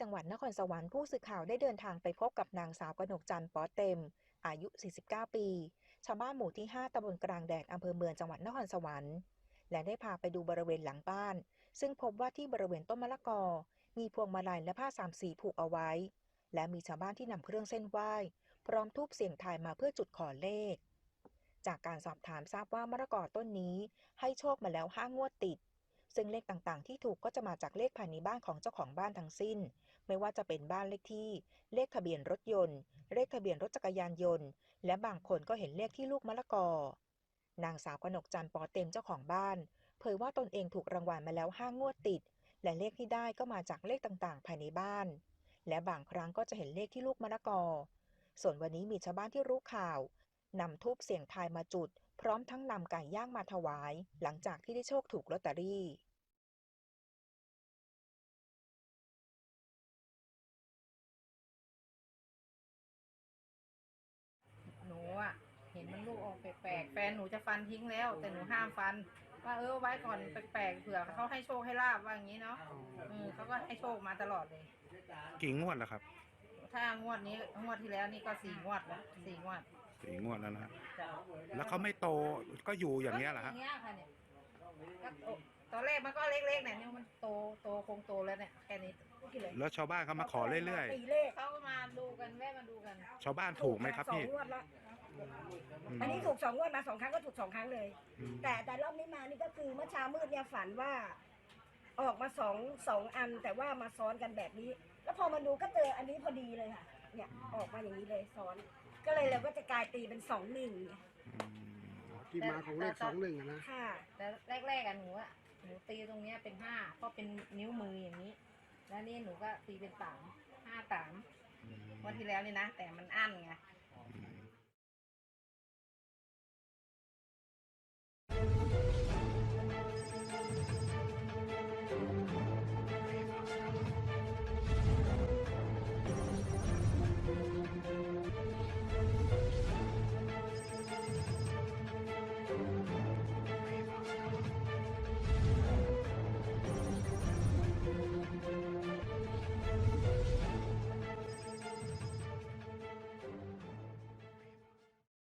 จังหวัดนครสวรรค์ผู้สื่อข่าวได้เดินทางไปพบกับนางสาวกนกจันทร์ปอเต็ม อายุ 49 ปี ชาวบ้านหมู่ที่ 5ตำบลกลางแดดอำเภอเมืองจังหวัดนครสวรรค์ และได้พาไปดูบริเวณหลังบ้าน ซึ่งพบว่าที่บริเวณต้นมะละกอ มีพวงมาลัยและผ้าสามสีผูกเอาไว้ และมีชาวบ้านที่นำเครื่องเส้นไหว้ พร้อมทูบเสียงทายมาเพื่อจุดขอเลข จากการสอบถามทราบว่ามะละกอต้นนี้ ให้โชคมาแล้วห้างวดติดซึ่งเลขต่างๆ ที่ถูกก็จะมาจากเลขภายในบ้านของเจ้าของบ้านทั้งสิ้น ไม่ว่าจะเป็นบ้านเลขที่ เลขทะเบียนรถยนต์ เลขทะเบียนรถจักรยานยนต์ และบางคนก็เห็นเลขที่ลูกมะละกอ นางสาวกนกจันทร์ปอเต็มเจ้าของบ้าน เผยว่าตนเองถูกรางวัลมาแล้วห้างวดติด และเลขที่ได้ก็มาจากเลขต่างๆ ภายในบ้าน และบางครั้งก็จะเห็นเลขที่ลูกมะละกอ ส่วนวันนี้มีชาวบ้านที่รู้ข่าวนำทูบเสียงทายมาจุด พร้อมทั้งนำไก่ย่างมาถวาย หลังจากที่ได้โชคถูกลอตเตอรี่ มันลูกออกแปลกๆแฟนหนูจะฟันทิ้งแล้ว แต่หนูห้ามฟัน ว่าเออไว้ก่อนแปลกๆเผื่อเขาให้โชคให้ลาบว่าอย่างนี้เนาะเออเขาก็ให้โชคมาตลอดเลย กี่งวดแล้วครับถ้างวดนี้งวดที่แล้วนี่ก็สี่งวดแล้วสี่งวดสี่งวดแล้วนะฮะจ้ะแล้วเขาไม่โตก็อยู่อย่างเงี้ยเหรออฮะย่างเงี้ยค่ะเนี่ยก็โตตอนแรกมันก็เล็กๆเนี่ยนี่มันโตโตคงโตแล้วเนี่ยแค่นี้แล้วชาวบ้านเขามาขอเรื่อยตีเลขเขาก็มาดูกันแวะมาดูกันๆชาวบ้านถูกไหมครับสองพี่งวดละ อืมอันนี้ถูกสองงวดมาสองครั้งก็ถูกสองครั้งเลย อืม แต่แต่รอบนี้มานี่ก็คือเมื่อเช้ามืดเนี่ยฝันว่า ออกมาสองสองอันแต่ว่ามาซ้อนกันแบบนี้ แล้วพอมาดูก็เจออันนี้พอดีเลยค่ะ เนี่ยออกมาอย่างนี้เลยซ้อน ก็เลยเราก็จะกลายตีเป็นสองหนึ่งอืมที่มาของเลขสองหนึ่งอะนะ ค่ะ แต่แรกๆอะหนูอะหนูตีตรงเนี้ยเป็นห้าเพราะเป็นนิ้วมืออย่างนี้ แล้วนี่หนูก็ตีเป็นสามห้าสามอืมวันที่แล้วนี่นะ แต่มันอั้นไงอืม